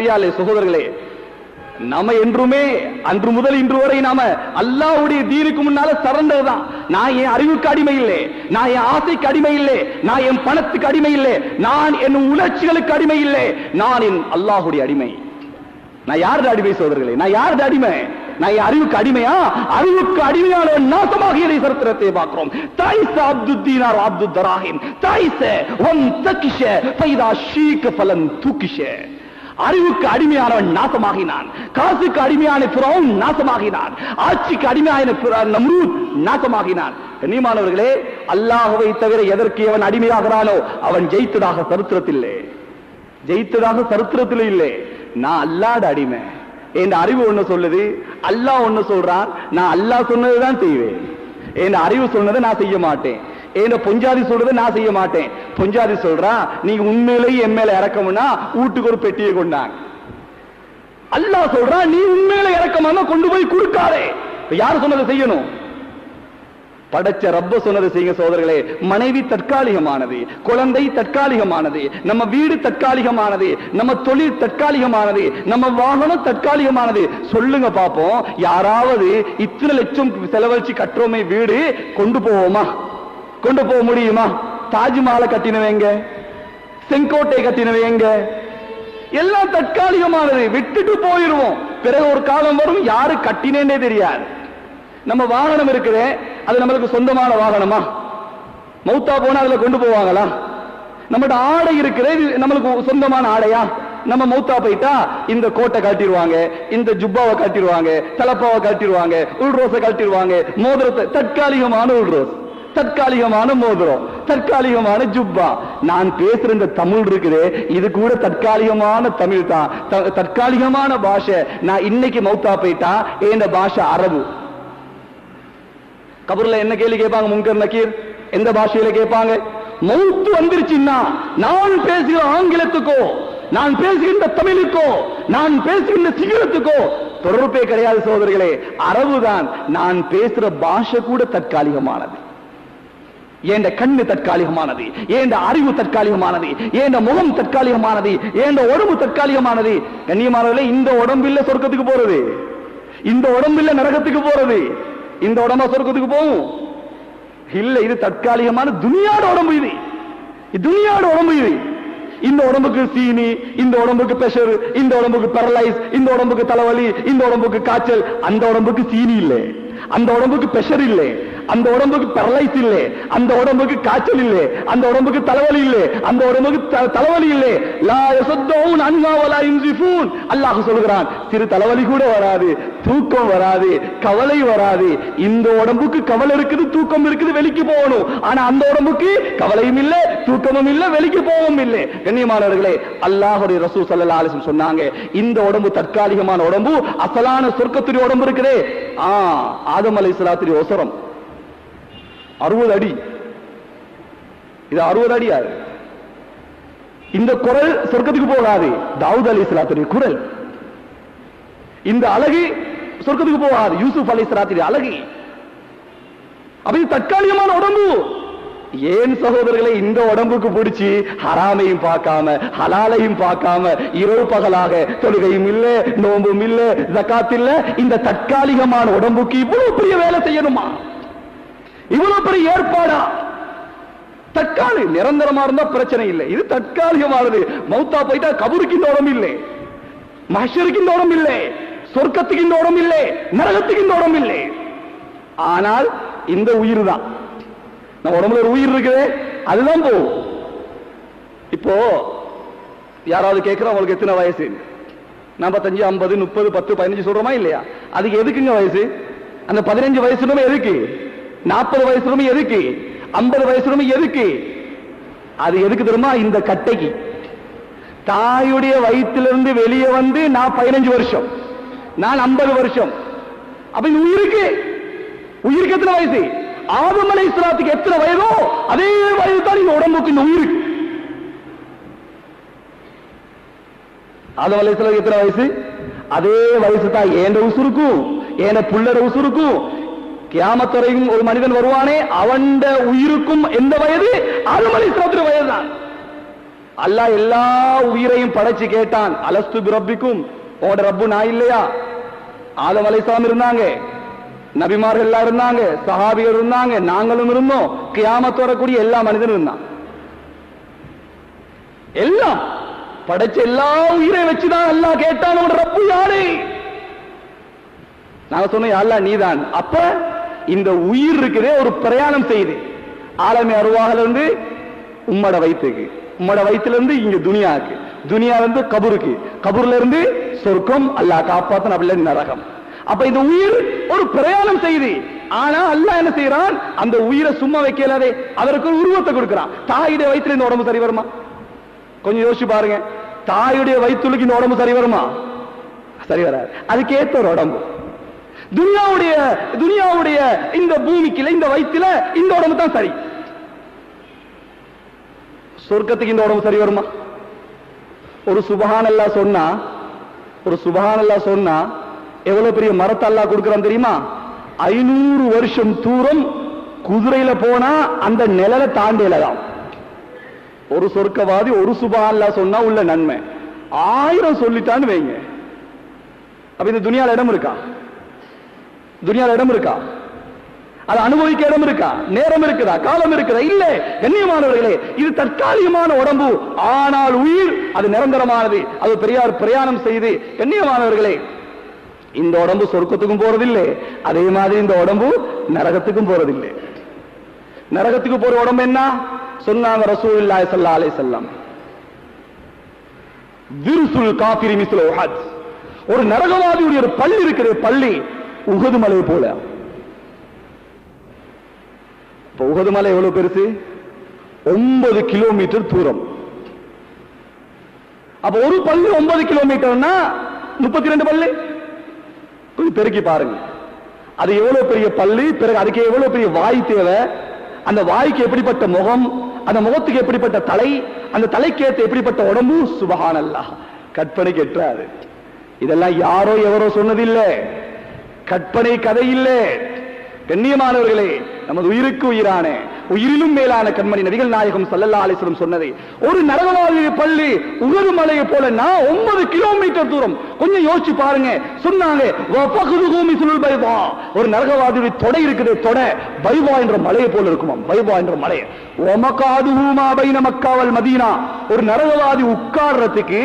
ஐயாலே சகோதரர்களே நாம என்றுமே அன்று முதல் இன்று வரை நாம அல்லாவுடைய தீனுக்கு முன்னால சரண்டர் தான் நான் என் அறிவுக்கு அடிமை இல்லை நான் என் ஆசைக்கு அடிமை இல்லை நான் என் பணத்துக்கு அடிமை இல்லை நான் என் உணர்ச்சிகளுக்கு அடிமை இல்லை நான் என் அல்லாஹுடைய அடிமை. நான் யாருடைய அடிமை சோதர்களே நான் யாருடைய அடிமை? நான் என் அறிவுக்கு அடிமையா? அறிவுக்கு அடிமையான நாசமாக நாசமாகியதை சரித்திரத்தை பார்க்கிறோம். தாய்ச அப்துத்தீனார் அப்துல் தராஹிம் தாய்ச ஒன் தக்கிஷ பைதா ஷீக்க பலன் தூக்கிஷ அறிவுக்கு அடிமையானவன் நாசமாகினான். காசுக்கு அடிமையான பிறவும் நாசமாகினான். ஆட்சிக்கு அடிமையான நம்ரூத் நாசமாகினான். கண்ணியமானவர்களே அல்லாஹவை தவிர எதற்கு அவன் அடிமையாகிறானோ அவன் ஜெயித்ததாக சரித்திரத்தில்லை ஜெயித்ததாக சரித்திரத்தில் இல்லை. நான் அல்லாட அடிமை. என் அறிவு ஒண்ணு சொல்லுது அல்லாஹ் ஒண்ணு சொல்றான் நான் அல்லாஹ் சொன்னதுதான் செய்வேன். என் அறிவு சொன்னதை நான் செய்ய மாட்டேன். ஏன்னா பொஞ்சாதி சொல்றதை நான் செய்ய மாட்டேன். பொஞ்சாதி சொல்றான் நீங்க உண்மையிலேயே என் மேல இறக்கமுன்னா வீட்டுக்கு ஒரு பெட்டியை கொண்டாங்க அல்லாஹ் சொல்றான் நீ உண்மையில இறக்கமா கொண்டு போய் கொடுக்காதே. யாரு சொன்னதை செய்யணும்? படைச்ச ரப்ப சொன்னது செய்யுங்க சோதரர்களே மனைவி தற்காலிகமானது குழந்தை தற்காலிகமானது நம்ம வீடு தற்காலிகமானது நம்ம தொழில் தற்காலிகமானது நம்ம வாகனம் தற்காலிகமானது. சொல்லுங்க பாப்போம் யாராவது இத்தனை லட்சம் செலவழிச்சு கட்டுறோமே வீடு கொண்டு போவோமா? கொண்டு போக முடியுமா? தாஜ்மஹாலை கட்டினவங்க செங்கோட்டை கட்டினவங்க எல்லாம் தற்காலிகமானது. விட்டுட்டு போயிருவோம். பிறகு ஒரு காலம் வரும் யாரு கட்டினேன்னே தெரியாது. நம்ம வாகனம் இருக்குதே அது நம்மளுக்கு சொந்தமான வாகனமா? மௌத்தா போனா அதுல கொண்டு போவாங்களா? நம்மகிட்ட ஆடை இருக்கிறது நம்மளுக்கு சொந்தமான ஆடையா? நம்ம மௌத்தா போயிட்டா இந்த கோட்டை கட்டிடுவாங்க இந்த ஜுப்பாவை கட்டிடுவாங்க தலப்பாவை கட்டிடுவாங்க உள்ரோஸை கட்டிடுவாங்க மோதிரத்தை தற்காலிகமான உள்ரோஸ் தற்காலிகமான மோதிரம் தற்காலிகமான ஜுப்பா. நான் பேசுற இந்த தமிழ் இருக்குது. இது கூட தற்காலிகமான தமிழ் தான். தற்காலிகமான பாஷை. நான் இன்னைக்கு மௌத்தா போயிட்டா இந்த பாஷை அரபு? கபூர்ல என்ன கேள்வி கேட்பாங்க முன்கர் நக்கீர்? எந்த பாஷையில கேட்பாங்க? மௌத்து வந்துருச்சுன்னா நான் பேசுகிற ஆங்கிலத்துக்கோ நான் பேசுகின்ற தமிழுக்கோ நான் பேசுகின்ற சிங்களத்துக்கோ தொடர்பே கிடையாது சோதரிகளே அரபுதான். நான் பேசுற பாஷை கூட தற்காலிகமானது. ஏண்ட கண்ணு தற்காலிகமானது ஏண்ட அறிவு தற்காலிகமானது ஏண்ட முகம் தற்காலிகமானது ஏண்ட உடம்பு தற்காலிகமானது. கண்ணியமானவர்களே இந்த உடம்பில்ல சொர்க்கத்துக்கு போறது. இந்த உடம்பில்ல நரகத்துக்கு போறது. இந்த உடம்பா சொர்க்கத்துக்கு போகும். இல்ல இது தற்காலிகமான துணியாட உடம்பு இது. துணியாட உடம்பு இது. இந்த உடம்புக்கு சீனி இந்த உடம்புக்கு பிரஷர் இந்த உடம்புக்கு பேரலைஸ் இந்த உடம்புக்கு தலைவலி இந்த உடம்புக்கு காய்ச்சல் அந்த உடம்புக்கு சீனி இல்லை. அந்த உடம்புக்கு பிரஷர் இல்லை. அந்த உடம்புக்கு பேரலைஸ் இல்லை அந்த உடம்புக்கு காய்ச்சல் இல்லை அந்த உடம்புக்கு தலைவலி இல்லை அந்த உடம்புக்கு த- தலைவலி இல்லை. லா யசத்தூன் அன்ஹா வலா அல்லாஹ் சொல்கிறான் சிறு தலைவலி கூட வராது தூக்கம் வராது கவலை வராது. இந்த உடம்புக்கு கவலை இருக்குது தூக்கம் இருக்குது வெளிக்கு போகணும். ஆனா அந்த உடம்புக்கு கவலையும் இல்லை தூக்கமும் இல்லை வெளிக்கு போகவும் இல்லை. கண்ணியமானவர்களே அல்லாஹுடைய ரசூ சல்லா அலைஹி சொன்னாங்க இந்த உடம்பு தற்காலிகமான உடம்பு அசலான சொர்க்கத்துடைய உடம்பு இருக்குதே. ஆ ஆதம் அலைஹிஸ்ஸலாத்துடைய ஒசரம். அறுபது அடி. இது அறுபது அடி யாரு இந்த குரல் சொர்க்கத்துக்கு போகாது. தாவூத் அலி இஸ்லாத்துடைய குரல். இந்த அழகு சொர்க்கத்துக்கு போகாது. யூசுப் அலைஹிஸ்ஸலாத்துடைய அழகு. அப்படி தற்காலிகமான உடம்பு. ஏன் சகோதரர்களை இந்த உடம்புக்கு பிடிச்சி ஹராமையும் பார்க்காம ஹலாலையும் பார்க்காம இரவு பகலாக தொழுகையும் இல்ல நோம்பும் இல்ல ஜகாத் இல்ல இந்த தற்காலிகமான உடம்புக்கு இவ்வளவு பெரிய வேலை செய்யணுமா? இவ்வளவு பெரிய ஏற்பாடா? தற்காலி நிரந்தரமா இருந்தா பிரச்சனை இல்லை. இது தற்காலிகமானது. மௌத்தா போயிட்டா கபருக்கு இந்த உடம்பு இல்லை. மஹருக்கு இந்த உடம்பு இல்லை. சொர்க்கத்துக்கு இந்த உடம்பு இல்லை. நரகத்துக்கு இந்த உடம்பு இல்லை. ஆனால் இந்த உயிர் தான். நம்ம உடம்புல ஒரு உயிர் இருக்குது. அதுதான் போகும். இப்போ யாராவது கேட்கிறோம் உங்களுக்கு எத்தனை வயசு? நாற்பத்தஞ்சு ஐம்பது முப்பது பத்து பதினஞ்சு சொல்றோமா இல்லையா? அதுக்கு எதுக்குங்க வயசு? அந்த பதினஞ்சு வயசுமே எதுக்கு? நாற்பது வயசுலுமே எதுக்கு? ஐம்பது வயசுலுமே எதுக்கு? அது எதுக்கு தெரியுமா? இந்த கட்டைக்கு. தாயுடைய வயிற்றிலிருந்து வெளியே வந்து நான் பதினஞ்சு வருஷம். நான் ஐம்பது வருஷம். அப்ப இது உயிருக்கு? உயிருக்கு எத்தனை வயசு? ஆதம் அலை இஸ்லாத்துக்கு எத்தனை வயதோ அதே வயது தான் இந்த உடம்புக்கு இந்த உயிருக்கு. ஆதம் அலை இஸ்லாத்துக்கு எத்தனை வயசு? அதே வயசு தான் ஏண்ட உசுருக்கும்? ஏன புள்ளட உசுருக்கும்? கியாமத்துறையும் ஒரு மனிதன் வருவானே அவன் உயிருக்கும் எந்த வயது? ஆதம் சோத்திர இஸ்லாத்துடைய வயது தான் எல்லா உயிரையும் படைச்சு கேட்டான். அலஸ்து பிரப்பிக்கும். உங்களோட ரப்பு நான் இல்லையா? ஆதம் அலைசாம் இருந்தாங்க. நபிமார்கள் எல்லாம் இருந்தாங்க. சஹாபிகள் இருந்தாங்க. நாங்களும் இருந்தோம். கியாமத்து வரக்கூடிய எல்லா மனிதனும் இருந்தான். எல்லாம் படைச்ச எல்லா உயிரை வச்சுதான் எல்லாம் கேட்டான். உங்களோட ரப்பு யாரு? நாங்க சொன்னோம் அல்லா நீதான். அப்ப இந்த உயிர் இருக்குதே ஒரு பிரயாணம் செய்யுது. ஆலமி அருவாகல இருந்து உம்மட வயிற்றுக்கு. உம்மட வயிற்றுல இருந்து இங்க துனியாக்கு துனியா இருந்து கபூருக்கு. கபூர்ல இருந்து சொர்க்கம் அல்லாஹ் காப்பாத்தன் அப்படில நரகம். அப்ப இந்த உயிர் ஒரு பிரயாணம் செய்யுது. ஆனா அல்லாஹ் என்ன செய்யறான் அந்த உயிரை சும்மா வைக்கலாதே. அதற்கு ஒரு உருவத்தை கொடுக்கிறான். தாயுடைய வயிற்றுல இந்த உடம்பு சரி வருமா? கொஞ்சம் யோசிச்சு பாருங்க. தாயுடைய வயிற்றுக்கு இந்த உடம்பு சரி வருமா? சரி வராது. அதுக்கு ஏத்த ஒரு உடம்பு. துனியாவுடைய இந்த பூமிக்குல இந்த வயிற்றுல இந்த உடம்பு தான் சரி. சொர்க்கத்துக்கு இந்த உடம்பு சரி வருமா? ஒரு சுபஹான் அல்லா சொன்னா ஒரு சுபகான் அல்லா சொன்னா எவ்வளவு பெரிய மரத்தை அல்லா கொடுக்கறான் தெரியுமா? ஐநூறு வருஷம் தூரம் குதிரையில போனா அந்த நிழலை தாண்டியலதான் ஒரு சொர்க்கவாதி ஒரு சுபஹான் சொன்னா உள்ள நன்மை. ஆயிரம் சொல்லிட்டான்னு வைங்க. அப்ப இந்த துணியால இடம் இருக்கா? துணியால இடம் இருக்கா? அது அனுபவிக்க இடம் இருக்கா? நேரம் இருக்குதா? காலம் இருக்குதா? இல்ல. கண்ணியமானவர்களே இது தற்காலிகமான உடம்பு. ஆனால் உயிர் அது நிரந்தரமானது. அது பெரியார் பிரயாணம் செய்து கண்ணியமானவர்களே இந்த உடம்பு சொர்க்கத்துக்கும் போறதில்லை. அதே மாதிரி இந்த உடம்பு நரகத்துக்கும் போறதில்லை. நரகத்துக்கு போற உடம்பு என்ன? சொன்னாங்க ரசூ ஸல்லல்லாஹு அலைஹி வஸல்லம். விருசுல் காஃபிரி மிஸ்ல உஹத். ஒரு நரகவாதியுடைய ஒரு பள்ளி இருக்கிற பள்ளி உகது மலை போல. இப்ப உகது மலை எவ்வளவு பெருசு? ஒன்பது கிலோமீட்டர் தூரம். அப்ப ஒரு பள்ளி ஒன்பது கிலோமீட்டர்னா முப்பத்தி ரெண்டு பள்ளி கொஞ்சம் பெருக்கி பாருங்க. அது எவ்வளவு பெரிய பள்ளி பிறகு அதுக்கு எவ்வளவு பெரிய வாய் தேவை? அந்த வாய்க்கு எப்படிப்பட்ட முகம்? அந்த முகத்துக்கு எப்படிப்பட்ட தலை? அந்த தலைக்கு எப்படிப்பட்ட உடம்பு? சுபஹானல்லா கற்பனை கெட்டாது. இதெல்லாம் யாரோ எவரோ சொன்னதில்லை. கற்பனை கதை இல்லை கண்ணியமானவர்களே நமது உயிருக்கு உயிரான உயிரிலும் மேலான கண்மணி நபிகள் நாயகம் சல்லல்லா அலிஸ்லம் சொன்னதை ஒரு நரகவாதி பள்ளி உகது மலையை போல நான் ஒன்பது கிலோமீட்டர் தூரம் கொஞ்சம் யோசிச்சு பாருங்க. சொன்னாங்க ஒரு நரகவாதியுடைய தொடை இருக்குது தொடை. பைவா என்ற மலையை போல இருக்குமாம் பைவா என்ற மலை. ஒமகாது ஹூமா மக்காவல் மதீனா. ஒரு நரகவாதி உட்கார்றதுக்கு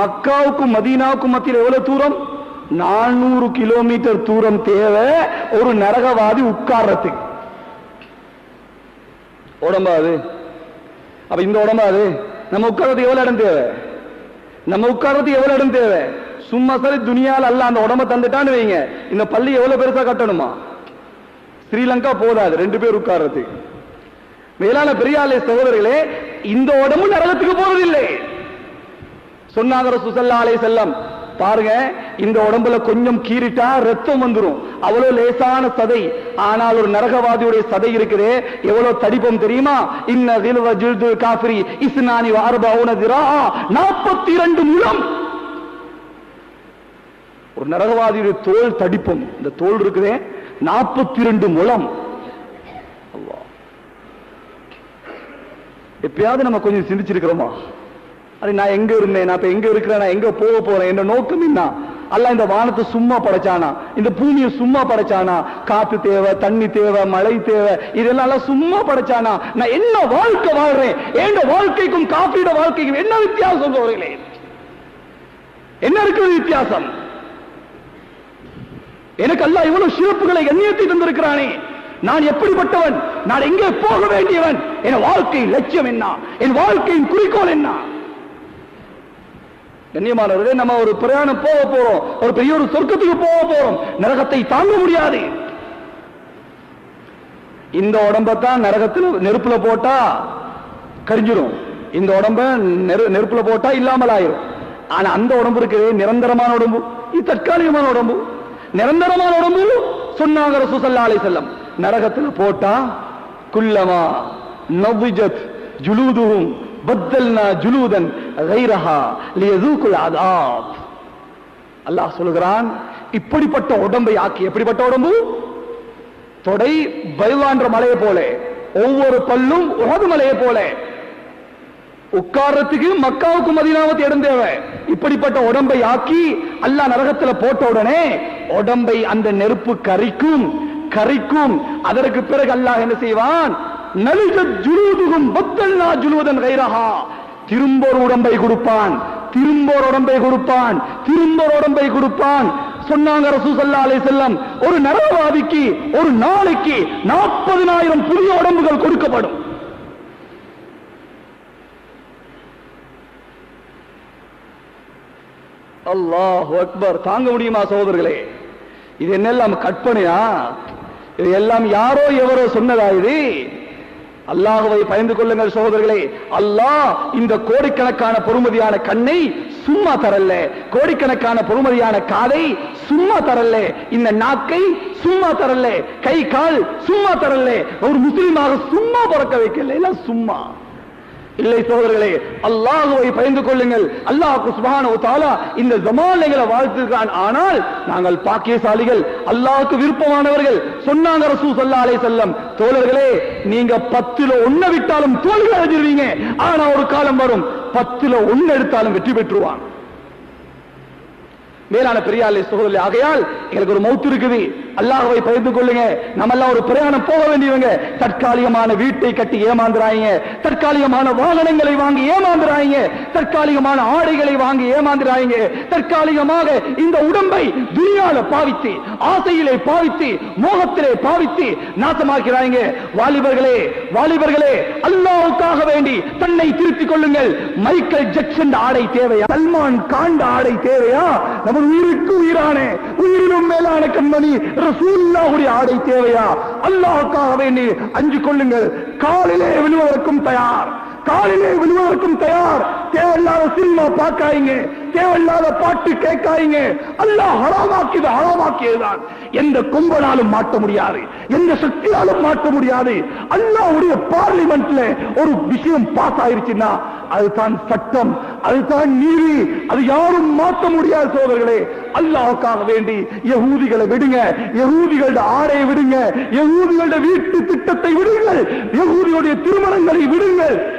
மக்காவுக்கும் மதீனாவுக்கும் மத்தியில் எவ்வளவு தூரம்? நானூறு கிலோமீட்டர் தூரம் தேவை ஒரு நரகவாதி உட்கார்றதுக்கு. உடம்பா அது. அப்ப இந்த உடம்பா அது. நம்ம உட்கார்றது எவ்வளவு இடம் தேவை? நம்ம உட்கார்றது எவ்வளவு இடம் தேவை? சும்மா சரி துணியால் அல்ல அந்த உடம்ப தந்துட்டான்னு வைங்க. இந்த பள்ளி எவ்வளவு பெருசா கட்டணுமா? ஸ்ரீலங்கா போதாது ரெண்டு பேர் உட்கார்றது மேலான பெரியாலே சகோதரர்களே இந்த உடம்பு நரகத்துக்கு போறதில்லை சொன்னாங்க சுசல்லா அலைஹி செல்லம் பாருங்க இந்த உடம்புல கொஞ்சம் கீறிட்டா ரத்தம் வந்துரும். அவ்வளவு லேசான சதை. ஆனால் ஒரு நரகவாதியுடைய சதை இருக்குதே. எவ்வளவு தடிப்பம் தெரியுமா? இன்ன கில்வ ஜில்து காஃபிரி இஸ்னானி நாற்பத்தி இரண்டு முழம். ஒரு நரகவாதியுடைய தோல் தடிப்பம். இந்த தோல் இருக்குதே நாற்பத்தி இரண்டு முழம் எப்பயாவது நம்ம கொஞ்சம் சிந்திச்சிருக்கிறோமா? அது நான் எங்க இருந்தேன்? நான் இப்ப எங்க இருக்கிறேன்? நான் எங்க போக போறேன்? என்ற நோக்கம் என்ன அல்ல இந்த வானத்தை சும்மா படைச்சானா? இந்த பூமியை சும்மா படைச்சானா? காத்து தேவை தண்ணி தேவை மழை தேவை இதெல்லாம் சும்மா படைச்சானா? நான் என்ன வாழ்க்கை வாழ்றேன்? என் வாழ்க்கைக்கும் காப்பீட வாழ்க்கைக்கும் என்ன வித்தியாசம் சொல்றீங்களே என்ன இருக்குது வித்தியாசம்? எனக்கு அல்ல இவ்வளவு சிறப்புகளை கண்ணியத்தை தந்திருக்கிறானே. நான் எப்படிப்பட்டவன்? நான் எங்கே போக வேண்டியவன்? என் வாழ்க்கையின் லட்சியம் என்ன என் வாழ்க்கையின் குறிக்கோள் என்ன கண்ணியமானவர்களே நம்ம ஒரு பிரயாணம் போக போறோம். ஒரு பெரிய ஒரு சொர்க்கத்துக்கு போக போறோம். நரகத்தை தாங்க முடியாது. இந்த உடம்பத்தான் நரகத்தில் நெருப்புல போட்டா கரிஞ்சிடும் இந்த உடம்ப நெரு நெருப்புல போட்டா இல்லாமல் ஆயிரும். ஆனா அந்த உடம்பு இருக்குது நிரந்தரமான உடம்பு. இது தற்காலிகமான உடம்பு. நிரந்தரமான உடம்பு சொன்னாங்க ரசூசல்லா செல்லம் நரகத்தில் போட்டா குல்லமா நவ்விஜத் ஜுலூதுஹும் பத்தல்னா ஜுலூதன் கைரஹா லியதூக்குல் அதாப். அல்லாஹ் சொல்லுகிறான் இப்படிப்பட்ட உடம்பை ஆக்கி எப்படிப்பட்ட உடம்பு? தொடை பைவான்ற மலையை போல ஒவ்வொரு பல்லும் உகது மலையை போல. உட்கார்றதுக்கு மக்காவுக்கு மதினாவுக்கு இடம் தேவை. இப்படிப்பட்ட உடம்பை ஆக்கி அல்லாஹ் நரகத்துல போட்ட உடனே உடம்பை அந்த நெருப்பு கரிக்கும் கரிக்கும். அதற்கு பிறகு அல்லாஹ் என்ன செய்வான்? நலிஜத் ஜுலூதுகும் பத்தல்லா ஜுலூதன் கைரஹா. திரும்ப ஒரு உடம்பை கொடுப்பான். திரும்ப ஒரு உடம்பை கொடுப்பான். திரும்ப ஒரு உடம்பை கொடுப்பான். சொன்னாங்க ரசூசல்லா அலை செல்லம் ஒரு நரவாதிக்கு ஒரு நாளைக்கு நாற்பதினாயிரம் புதிய உடம்புகள் கொடுக்கப்படும். அல்லாஹ் அக்பர் தாங்க முடியுமா சகோதரர்களே? இது என்னெல்லாம் கற்பனையா? இது எல்லாம் யாரோ எவரோ சொன்னதா இது? அல்லாஹுவை பயந்து கொள்ளுங்கள் சகோதரர்களே. அல்லாஹ் இந்த கோடிக்கணக்கான பொறுமதியான கண்ணை சும்மா தரல கோடிக்கணக்கான பொறுமதியான காதை சும்மா தரல இந்த நாக்கை சும்மா தரல கை கால் சும்மா தரல ஒரு முஸ்லீமாக சும்மா பிறக்க வைக்கல எல்லாம் சும்மா. இல்லை சோதர்களே அல்லாஹுவை பயந்து கொள்ளுங்கள். அல்லாஹ் சுப்ஹானஹு தஆலா இந்த ஜமானைகளை வாழ்த்துகிறான் ஆனால் நாங்கள் பாக்கியசாலிகள் அல்லாஹுக்கு விருப்பமானவர்கள். சொன்னாங்க ரசூ சல்லா அலை செல்லம் தோழர்களே நீங்க பத்துல ஒன்ன விட்டாலும் தோல்வி அடைஞ்சிருவீங்க. ஆனா ஒரு காலம் வரும் பத்துல ஒன்னு எடுத்தாலும் வெற்றி பெற்றுவான் மேலான பெரியாலே சகோதரி ஆகையால் எங்களுக்கு ஒரு மௌத்து இருக்குது. அல்லாஹ்வை பகிர்ந்து கொள்ளுங்க. நம்ம எல்லாம் ஒரு பிரயாணம் போக வேண்டியவங்க. தற்காலிகமான வீட்டை கட்டி ஏமாந்துறாங்க. தற்காலிகமான வாகனங்களை வாங்கி ஏமாந்துறாங்க. தற்காலிகமான ஆடைகளை வாங்கி ஏமாந்துறாங்க. தற்காலிகமாக இந்த உடம்பை துனியால பாவித்து ஆசையிலே பாவித்து மோகத்திலே பாவித்து நாசமாக்கிறாங்க. வாலிபர்களே வாலிபர்களே அல்லாவுக்காக வேண்டி தன்னை திருத்திக் கொள்ளுங்கள். மைக்கேல் ஜெக்சன் ஆடை தேவையா? சல்மான் காண்ட ஆடை தேவையா? நம்ம உயிருக்கு உயிரான. உயிரிலும் மேலான கண்மணி ரசூல்லாவுடைய ஆடை தேவையா? அல்லாஹ்வுக்காக வேண்டி அஞ்சு கொள்ளுங்கள். காலிலே விழுவதற்கும் தயார். காலிலே விழுவதற்கும் தயார். தேவையில்லாத சினிமா பார்க்காதீங்க. தேவையில்லாத பாட்டு கேட்காதீங்க. அல்லாஹ் ஹராமாக்கியது ஹராமாக்கியதுதான். எந்த கும்பனாலும் மாட்ட முடியாது. எந்த சக்தியாலும் மாட்ட முடியாது. அல்லாஹ்வுடைய பார்லிமெண்ட்ல ஒரு விஷயம் பாஸ் ஆயிருச்சுன்னா அதுதான் சட்டம் அதுதான் நீதி. அது யாரும் மாற்ற முடியாது சோதர்களே. அல்லாவுக்காக வேண்டி யகூதிகளை விடுங்க. யகூதிகளோட ஆடையை விடுங்க. யகூதிகளோட வீட்டு திட்டத்தை விடுங்கள். யகூதிகளுடைய திருமணங்களை விடுங்கள்.